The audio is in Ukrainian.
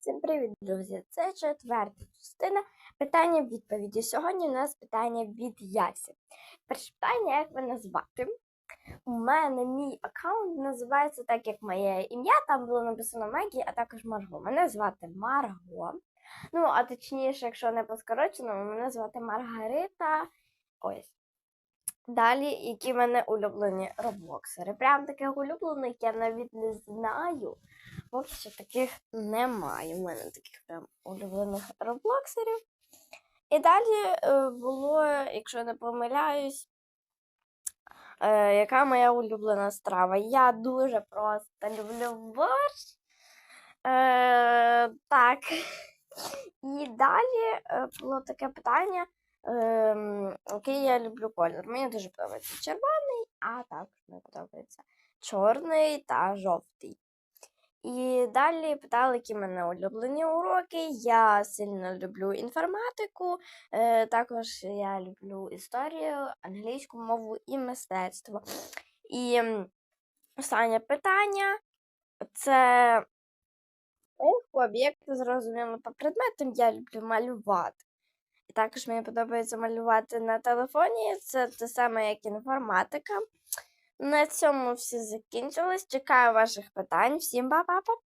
Всім привіт, друзі! Це четверта частина питання відповіді. Сьогодні у нас питання від Ясі. Перше питання, як мене звати? У мене мій аккаунт називається так, як моє ім'я. Там було написано Мегі, а також Марго. Мене звати Марго. Ну, а точніше, якщо не по скороченому, мене звати Маргарита. Ось. Далі, які в мене улюблені роблоксери. Прям таких улюблених я навіть не знаю. Поки таких немає. У мене таких прям улюблених роблоксерів. І далі е, було, якщо не помиляюсь, е, яка моя улюблена страва. Я дуже просто люблю борщ. Е, так. І далі е, було таке питання, е, який я люблю колір. Мені дуже подобається червоний, а також мені подобається чорний та жовтий. І далі питали, які мене улюблені уроки. Я сильно люблю інформатику, е, також я люблю історію, англійську мову і мистецтво. І останнє питання це по об'єкту, зрозуміло, по предметам я люблю малювати. І також мені подобається малювати на телефоні. Це те саме, як інформатика. На цьому все закінчилось. Чекаю ваших питань. Всім па-па-па!